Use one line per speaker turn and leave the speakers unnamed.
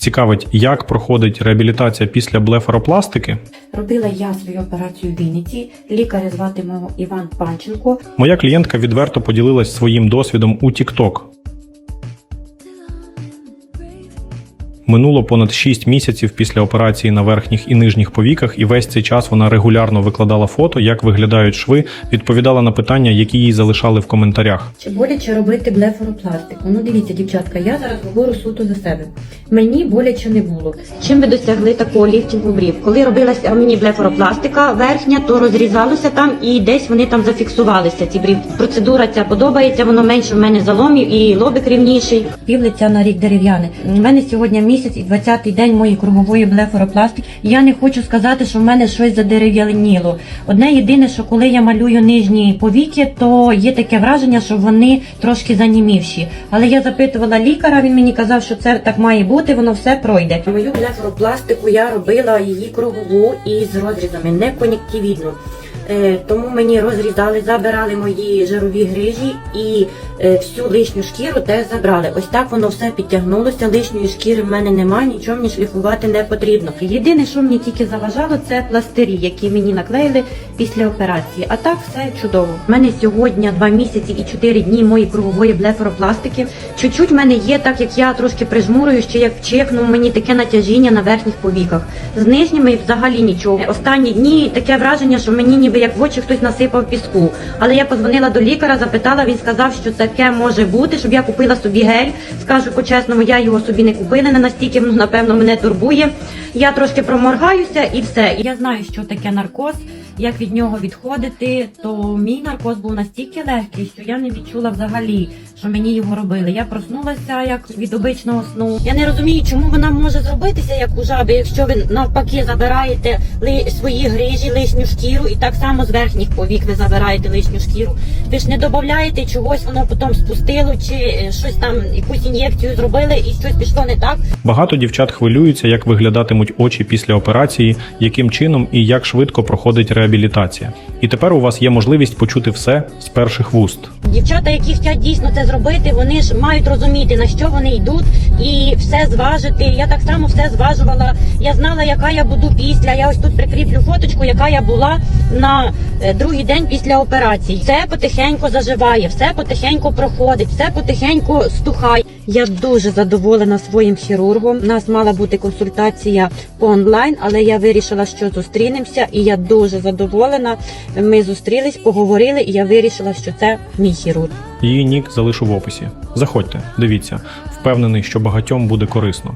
Цікавить, як проходить реабілітація після блефаропластики?
Робила я свою операцію в Вінниці. Лікаря звати мого Іван Панченко.
Моя клієнтка відверто поділилась своїм досвідом у TikTok. Минуло понад 6 місяців після операції на верхніх і нижніх повіках, і весь цей час вона регулярно викладала фото, як виглядають шви, відповідала на питання, які їй залишали в коментарях.
Чи боляче робити блефаропластику? Ну дивіться, дівчатка, я зараз говорю суто за себе. Мені боляче не було.
Чим ви досягли такого ліфтингу брів? Коли робилася мені блефаропластика верхня, то розрізалося там і десь вони там зафіксувалися. Ці брів. Процедура ця подобається, воно менше в мене заломів і лобик рівніший.
Півлиця на рік дерев'яне. У мене сьогодні місяць і 20-й день моєї кругової блефаропластики. Я не хочу сказати, що в мене щось задерев'яніло. Одне єдине, що коли я малюю нижні повіки, то є таке враження, що вони трошки занімівші. Але я запитувала лікаря, він мені казав, що це так має бути, воно все пройде. Мою блефаропластику я робила її кругову і з розрізами, не кон'юктивідну. Е, Тому мені розрізали, забирали мої жирові грижі і е, всю лишню шкіру теж забрали. Ось так воно все підтягнулося. Лишньої шкіри в мене немає, нічого мені шліфувати не потрібно. Єдине, що мені тільки заважало, це пластирі, які мені наклеїли після операції. А так все чудово. У мене сьогодні два місяці і чотири дні моєї кругової блефаропластики. Чуть-чуть в мене є, так як я трошки прижмурюю, ще як чекнув мені таке натяжіння на верхніх повіках. З нижніми взагалі нічого. Останні дні таке враження, що мені ніби як в очі хтось насипав піску. Але я позвонила до лікаря, запитала, він сказав, що таке може бути, щоб я купила собі гель. Скажу по-чесному, я його собі не купила, не настільки воно, напевно мене турбує. Я трошки проморгаюся і все. Я знаю, що таке наркоз. Як від нього відходити, то мій наркоз був настільки легкий, що я не відчула взагалі, що мені його робили. Я проснулася як від обичного сну. Я не розумію, чому вона може зробитися як у жаби, якщо ви навпаки забираєте ли свої грижі, лишню шкіру, і так само з верхніх повік ви забираєте лишню шкіру. Ви ж не додаєте чогось, воно потім спустило, чи е, щось там якусь ін'єкцію зробили, і щось пішло не так.
Багато дівчат хвилюються, як виглядатимуть очі після операції, яким чином і як швидко проходить реабілітація. І тепер у вас є можливість почути все з перших вуст.
Дівчата, які хочуть дійсно це зробити, вони ж мають розуміти на що вони йдуть і все зважити. Я так само все зважувала. Я знала, яка я буду після. Я ось тут прикріплю фоточку, яка я була на е, другий день після операції. Все потихеньку заживає, все потихеньку проходить, все потихеньку стухає. Я дуже задоволена своїм хірургом. У нас мала бути консультація онлайн, але я вирішила, що зустрінемося, і я дуже задоволена. Ми зустрілись, поговорили, і я вирішила, що це мій хірург.
Її нік залишу в описі. Заходьте, дивіться, впевнений, що багатьом буде корисно.